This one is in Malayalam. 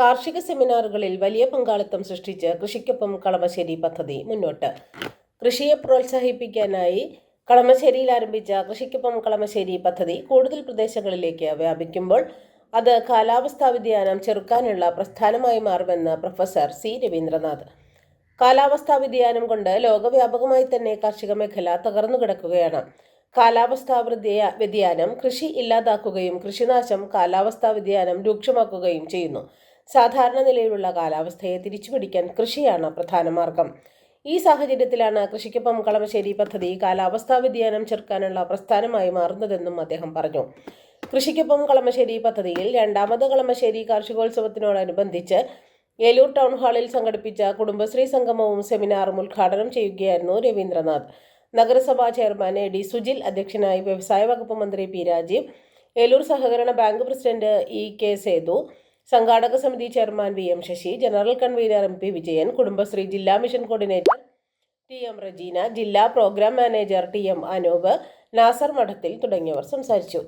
കാർഷിക സെമിനാറുകളിൽ വലിയ പങ്കാളിത്തം സൃഷ്ടിച്ച് കൃഷിക്കൊപ്പം കളമശ്ശേരി പദ്ധതി മുന്നോട്ട്. കൃഷിയെ പ്രോത്സാഹിപ്പിക്കാനായി കളമശ്ശേരിയിൽ ആരംഭിച്ച കൃഷിക്കൊപ്പം കളമശ്ശേരി പദ്ധതി കൂടുതൽ പ്രദേശങ്ങളിലേക്ക് വ്യാപിക്കുമ്പോൾ അത് കാലാവസ്ഥാ വ്യതിയാനം ചെറുക്കാനുള്ള പ്രസ്ഥാനമായി മാറുമെന്ന് പ്രൊഫസർ സി രവീന്ദ്രനാഥ്. കാലാവസ്ഥാ വ്യതിയാനം കൊണ്ട് ലോകവ്യാപകമായി തന്നെ കാർഷിക മേഖല തകർന്നു കിടക്കുകയാണ്. കാലാവസ്ഥാ വ്യതിയാനം കൃഷി ഇല്ലാതാക്കുകയും കൃഷിനാശം കാലാവസ്ഥാ വ്യതിയാനം രൂക്ഷമാക്കുകയും ചെയ്യുന്നു. സാധാരണ നിലയിലുള്ള കാലാവസ്ഥയെ തിരിച്ചുപിടിക്കാൻ കൃഷിയാണ് പ്രധാന മാർഗം. ഈ സാഹചര്യത്തിലാണ് കൃഷിക്കൊപ്പം കളമശ്ശേരി പദ്ധതി കാലാവസ്ഥാ വ്യതിയാനം ചെറുക്കാനുള്ള പ്രസ്ഥാനമായി മാറുന്നതെന്നും അദ്ദേഹം പറഞ്ഞു. കൃഷിക്കൊപ്പം കളമശ്ശേരി പദ്ധതിയിൽ രണ്ടാമത് കളമശ്ശേരി കാർഷികോത്സവത്തിനോടനുബന്ധിച്ച് ഏലൂർ ടൗൺ ഹാളിൽ സംഘടിപ്പിച്ച കുടുംബശ്രീ സംഗമവും സെമിനാറും ഉദ്ഘാടനം ചെയ്യുകയായിരുന്നു രവീന്ദ്രനാഥ്. നഗരസഭാ ചെയർമാൻ എ ഡി സുജിൽ അധ്യക്ഷനായി വ്യവസായ വകുപ്പ് മന്ത്രി പി രാജീവ് ഏലൂർ സഹകരണ bank president E K Sethu സംഘാടക സമിതി chairman V M Sasi general convener M P Vijayan Kudumbashree ജില്ലാ mission coordinator T M Rejeena ജില്ലാ programme manager T M Anoop Nasar Madathil തുടങ്ങിയവർ സംസാരിച്ചു.